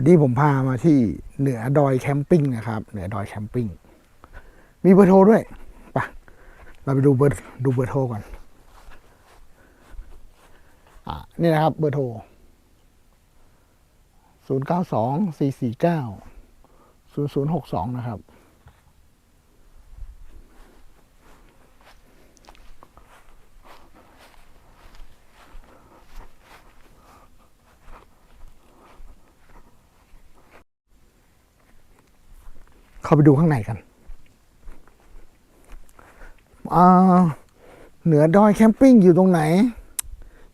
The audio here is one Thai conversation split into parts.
วันนี้ผมพามาที่เหนือดอยแคมปิ้งนะครับ เหนือดอยแคมปิ้ง มีเบอร์โทรด้วยไปะเราไปดูเบอร์ดูเบอร์โทรก่อนอะนี่นะครับเบอร์โทรศูนย์เก้าสองสี่สี่เก้าศูนย์ศูนย์หกสองนะครับ เข้าไปดูข้างในกันเหนือดอยแคมปิ้งอยู่ตรงไหน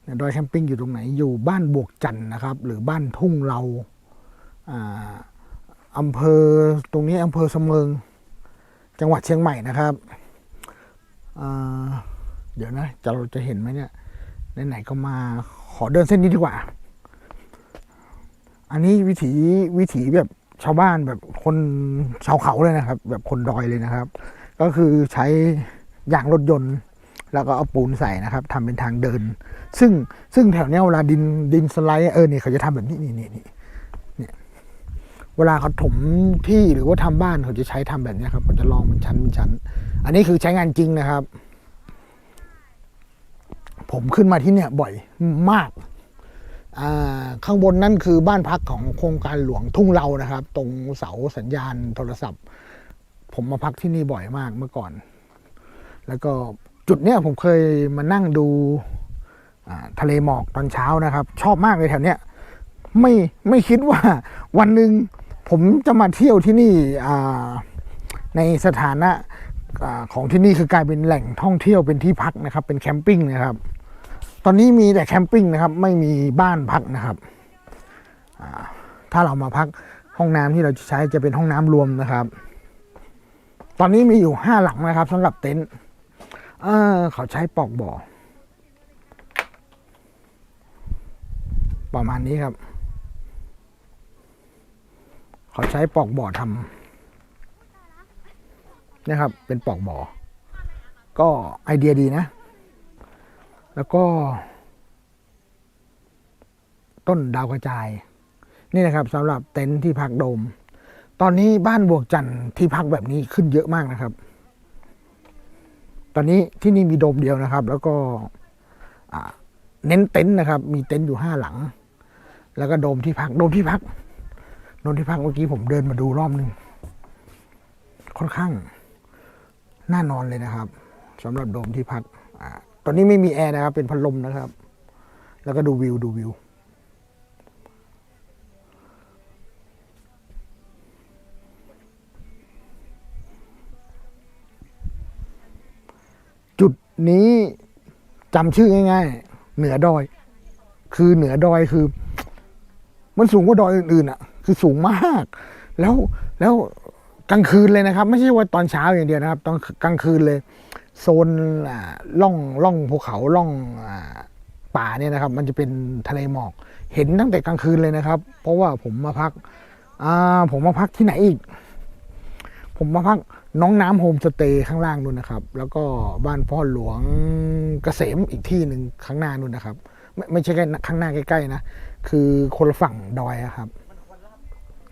เหนือดอยแคมปิ้งอยู่ตรงไหน อยู่บ้านบวกจันทร์นะครับ หรือบ้านทุ่งเราอ่าอำเภอตรงนี้อำเภอเสมิงจังหวัดเชียงใหม่นะครับ เดี๋ยวนะจะเราจะเห็นไหมเนี่ยไหนๆก็มาขอเดินเส้นนี้ดีกว่า อันนี้วิถีวิถีแบบ ชาวบ้านแบบคนชาวเขาเลยนะครับ แบบคนดอยเลยนะครับ ก็คือใช้ยางรถยนต์ แล้วก็เอาปูนใส่นะครับทำเป็นทางเดิน ซึ่งซึ่งแถวเนี้ยเวลาดินดินสไลด์เออเนี่ยเขาจะทำแบบนี้นี่นี่นี่เนี่ยเวลาเขาถมที่หรือว่าทำบ้านเขาจะใช้ทำแบบนี้ครับเขาจะลองเป็นชั้นเป็นชั้น อันนี้คือใช้งานจริงนะครับ ผมขึ้นมาที่เนี่ยบ่อยมาก ข้างบนนั่นคือบ้านพักของโครงการหลวงทุ่งเรานะครับ ตรงเสาสัญญาณโทรศัพท์ ผมมาพักที่นี่บ่อยมากเมื่อก่อน แล้วก็จุดเนี้ยผมเคยมานั่งดูทะเลหมอกตอนเช้านะครับ ชอบมากเลยแถวเนี้ยไม่ไม่คิดว่าวันหนึ่งผมจะมาเที่ยวที่นี่ในสถานะอาของที่นี่คือกลายเป็นแหล่งท่องเที่ยวเป็นที่พักนะครับ เป็นแคมปิ้งนะครับ ตอนนี้มีแต่แคมปิ้งนะครับ ไม่มีบ้านพักนะครับถ้าเรามาพักห้องน้ำที่เราจะใช้จะเป็นห้องน้ำรวมนะครับ ตอนนี้มีอยู่ห้าหลังนะครับสำหรับเต็นท์เออเขาใช้ปอกบ่อ ประมาณนี้ครับ เขาใช้ปอกบ่อทำนะครับ เป็นปอกบ่อ ก็ไอเดียดีนะ แล้วก็ ต้นดาวกระจาย นี่นะครับสำหรับเต็นท์ที่พักโดม ตอนนี้บ้านบวกจันทร์ที่พักแบบนี้ขึ้นเยอะมากนะครับ ตอนนี้ที่นี่มีโดมเดียวนะครับ แล้วก็เน้นเต็นท์นะครับ มีเต็นท์อยู่ห้าหลัง แล้วก็โดมที่พักโดมที่พักโดมที่พักเมื่อกี้ผมเดินมาดูรอบหนึ่งค่อนข้างน่านอนเลยนะครับสำหรับโดมที่พักอ่า ตอนนี้ไม่มีแอร์นะครับ เป็นพัดลมนะครับ แล้วก็ดูวิวดูวิว จุดนี้จำชื่อง่าย ๆ เหนือดอย คือเหนือดอยคือ มันสูงกว่าดอยอื่นๆอะ คือสูงมาก แล้วแล้วกลางคืนเลยนะครับ ไม่ใช่ว่าตอนเช้าอย่างเดียวนะครับ ตอนกลางคืนเลย โซนล่องล่องภูเขาล่องอป่าเนี่ยนะครับ มันจะเป็นทะเลหมอก เห็นตั้งแต่กลางคืนเลยนะครับ เพราะว่าผมมาพักผมมาพักที่ไหนอีก ผมมาพักน้องน้ำโฮมสเตย์ข้างล่างนู่นนะครับ แล้วก็บ้านพ่อหลวงเกษมอีกที่หนึ่งข้างหน้านู่นนะครับ ไม่ไม่ใช่แค่ข้างหน้าใกล้ๆนะ คือคนละฝั่งดอยอะครับ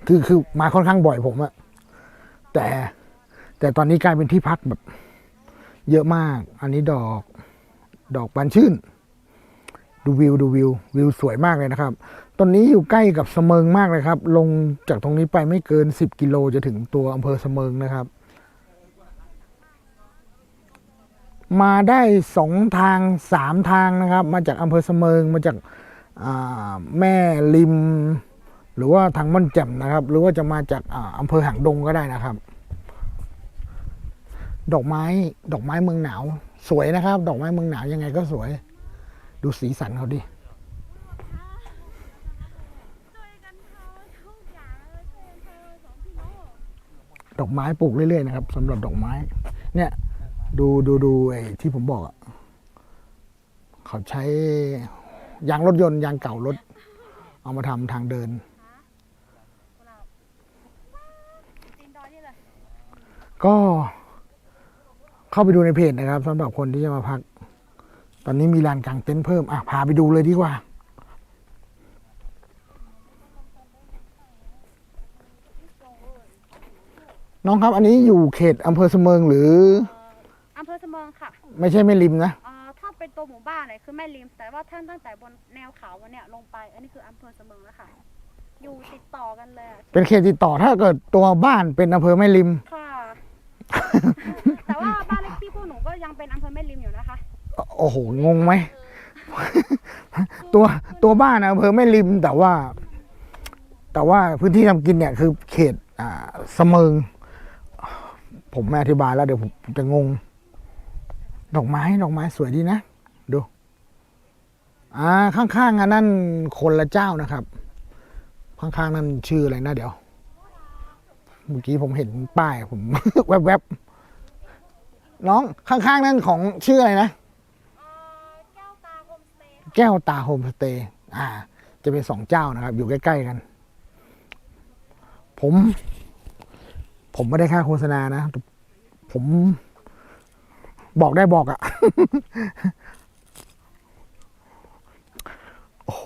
คือคือมาค่อนข้างบ่อยผมอะแต่แต่ตอนนี้กลายเป็นที่พักแบบ เยอะมาก อันนี้ดอกดอกบานชื่น ดูวิวดูวิว วิวสวยมากเลยนะครับตอนนี้อยู่ใกล้กับเสมิงมากเลยครับ ลงจากตรงนี้ไปไม่เกิน 10 กิโลจะถึงตัวอำเภอเสมิงนะครับ มาได้สองทางสามทางนะครับ มาจากอำเภอเสมิงมาจากาแม่ริม หรือว่าทางม่อนแจ่มนะครับ หรือว่าจะมาจากอำเภอหางดงก็ได้นะครับ ดอกไม้ดอกไม้เมืองหนาว สวยนะครับ ดอกไม้เมืองหนาวยังไงก็สวย ดูสีสันเขาดิดอกไม้ปลูกเรื่อยๆนะครับสำหรับดอกไม้ เนี่ย ดูดูดูไอ้ที่ผมบอกอะเขาใช้ยางรถยนต์ยางเก่ารถ เอามาทำทางเดินก็ เข้าไปดูในเพจนะครับ สำหรับคนที่จะมาพัก ตอนนี้มีลานกลางเต็นท์เพิ่มอะพาไปดูเลยดีกว่าน้องครับ อันนี้อยู่เขตอำเภอสมิงหรืออำเภอสมิงค่ะ ไม่ใช่แม่ริมนะอ่าถ้าเป็นตัวหมู่บ้านเนี่ยคือแม่ริม แต่ว่าท่านตั้งแต่บนแนวเขาเนี่ยลงไป อันนี้คืออำเภอสมิงแล้วค่ะ อยู่ติดต่อกันเลยเป็นเขตติดต่อถ้าเกิดตัวบ้านเป็นอำเภอแม่ริม ค่ะ แต่ว่าบ้าน ยังเป็นอำเภอแม่ริมอยู่นะคะ โอ้โห งงไหม ตัวตัวบ้านอำเภอแม่ริมแต่ว่า แต่ว่าพื้นที่ทำกินเนี่ยคือเขตอ่าเสมิง ผมไม่อธิบายแล้วเดี๋ยวผมจะงง ดอกไม้ดอกไม้สวยดีนะ ดู อ่า ข้างๆอันนั่นคนละเจ้านะครับ ข้างๆนั่นชื่ออะไรนะเดี๋ยว เมื่อกี้ผมเห็นป้ายผม แวบๆ น้องข้างๆนั่นของชื่ออะไรนะ แก้วตาโฮมสเตย์แก้วตาโฮมสเตย์อ่า จะเป็นสองเจ้านะครับ อยู่ใกล้ๆกัน ผม ผมไม่ได้ค่าโฆษณานะ ผมบอกได้บอกอะ่ะ โอ้โห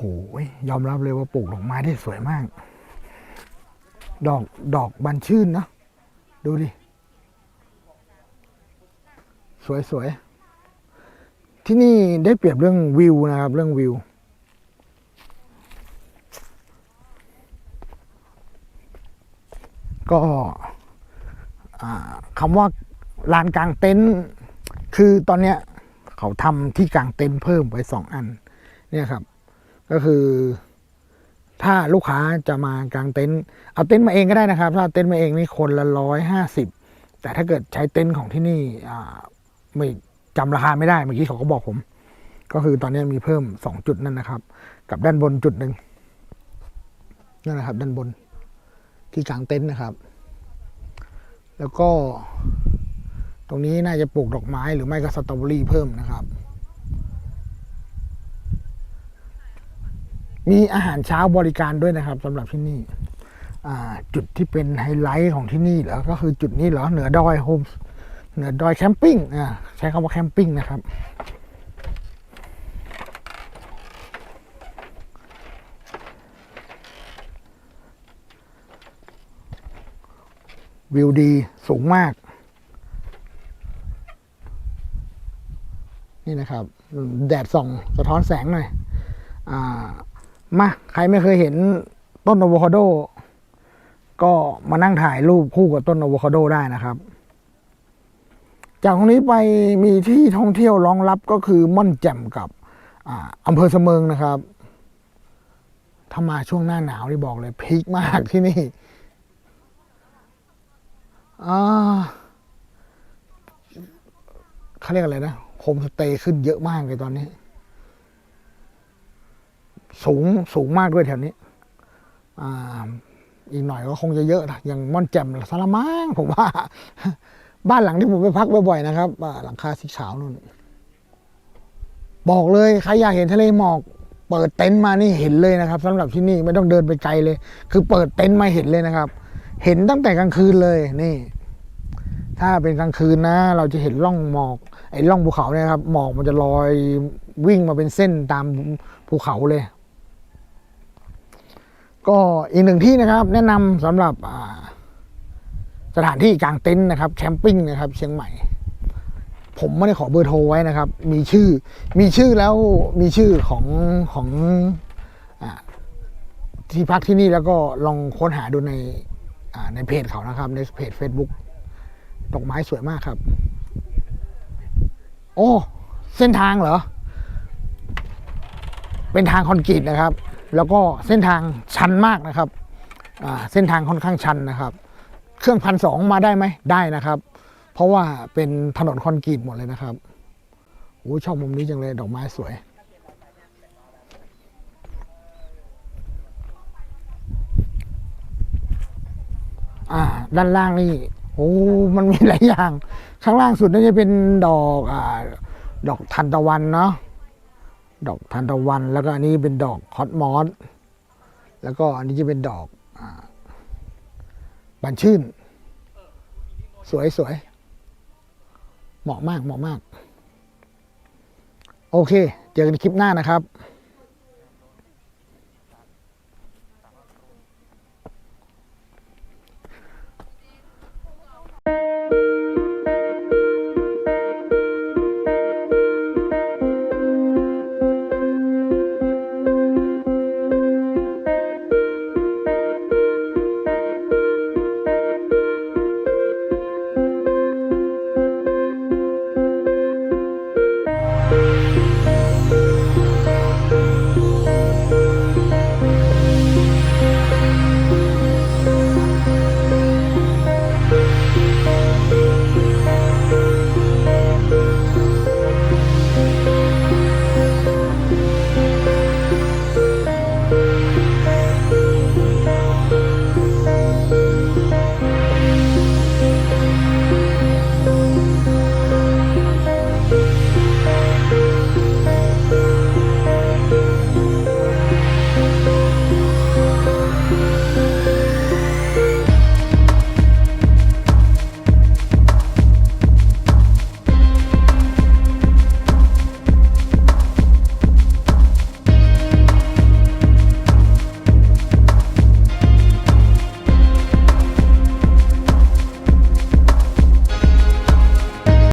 ยอมรับเลยว่าปลูกดอกไม้ได้สวยมาก ดอกดอกบานชื่นเนอะดูดิ สวยๆ ที่นี่ได้เปรียบเรื่องวิวนะครับ เรื่องวิว ก็คำว่าลานกลางเต็นท์คือตอนเนี้ยเขาทำที่กลางเต็นท์เพิ่มไปสองอัน เนี่ยครับ ก็คือถ้าลูกค้าจะมากลางเต็นท์เอาเต็นท์มาเองก็ได้นะครับ ถ้าเอาเต็นท์มาเองนี่คนละร้อยห้าสิบแต่ถ้าเกิดใช้เต็นท์ของที่นี่อ่า ไม่จำราคาไม่ได้เมื่อกี้เขาก็บอกผม ก็คือตอนนี้มีเพิ่มสองจุดนั่นนะครับ กับด้านบนจุดหนึ่งนั่นนะครับ ด้านบนที่กลางเต็นท์นะครับ แล้วก็ ตรงนี้น่าจะปลูกดอกไม้หรือไม่ก็สตรอเบอรี่เพิ่มนะครับ มีอาหารเช้าบริการด้วยนะครับสำหรับที่นี่จุดที่เป็นไฮไลท์ของที่นี่เหรอก็คือจุดนี้เหรอเหนือดอยโฮม เหนือดอยแคมปิ้งอ่าใช้คำว่าแคมปิ้งนะครับ วิวดีสูงมาก นี่นะครับ แดดส่อง สะท้อนแสงหน่อย อ่า มา ใครไม่เคยเห็นต้นอะโวคาโด ก็มานั่งถ่ายรูปคู่กับต้นอะโวคาโดได้นะครับ จากตรงนี้ไปมีที่ท่องเที่ยวรองรับก็คือม่อนแจ่มกับอำเภอเสมิงนะครับถ้ามาช่วงหน้าหนาวนี่บอกเลยพีคมากที่นี่เขาเรียกอะไรนะโฮมสเตย์ขึ้นเยอะมากเลยตอนนี้ สูงสูงมากด้วยแถวนี้ อ่า อีกหน่อยก็คงจะเยอะนะอย่างม่อนแจ่มสารมังผมว่า บ้านหลังที่ผมไปพักบ่อยๆนะครับหลังคาสีขาวนู่น บอกเลยใครอยากเห็นทะเลหมอก เปิดเต็นท์มานี่เห็นเลยนะครับสำหรับที่นี่ไม่ต้องเดินไปไกลเลย คือเปิดเต็นท์มาเห็นเลยนะครับ เห็นตั้งแต่กลางคืนเลยนี่ ถ้าเป็นกลางคืนนะ เราจะเห็นร่องหมอก ไอ้ร่องภูเขาเนี่ยครับ หมอกมันจะลอยวิ่งมาเป็นเส้นตามภูเขาเลย ก็อีกหนึ่งที่นะครับ แนะนำสำหรับอ่า สถานที่กลางเต็นท์นะครับแคมปิ้งนะครับเชียงใหม่ ผมไม่ได้ขอเบอร์โทรไว้นะครับ มีชื่อมีชื่อแล้วมีชื่อของของอที่พักที่นี่แล้วก็ลองค้นหาดูในในเพจเขานะครับ ในเพจ Facebook ดอกไม้สวยมากครับ โอ้ เส้นทางเหรอ เป็นทางคอนกรีตนะครับ แล้วก็เส้นทางชันมากนะครับเส้นทางค่อนข้างชันนะครับ เครื่องพันสองมาได้ไหมได้นะครับ เพราะว่าเป็นถนนคอนกรีตหมดเลยนะครับโอ้ชอบมุมนี้จังเลยดอกไม้สวย อ่า ด้านล่างนี่โอ้มันมีหลายอย่าง ข้างล่างสุดน่าจะเป็นดอกอ่าดอกทันตะวันเนาะดอกทันตะวัน แล้วก็อันนี้เป็นดอกคอสมอสแล้วก็อันนี้จะเป็นดอกอ่า บานชื่น สวยสวยเหมาะมากเหมาะมาก โอเค เจอกันในคลิปหน้านะครับ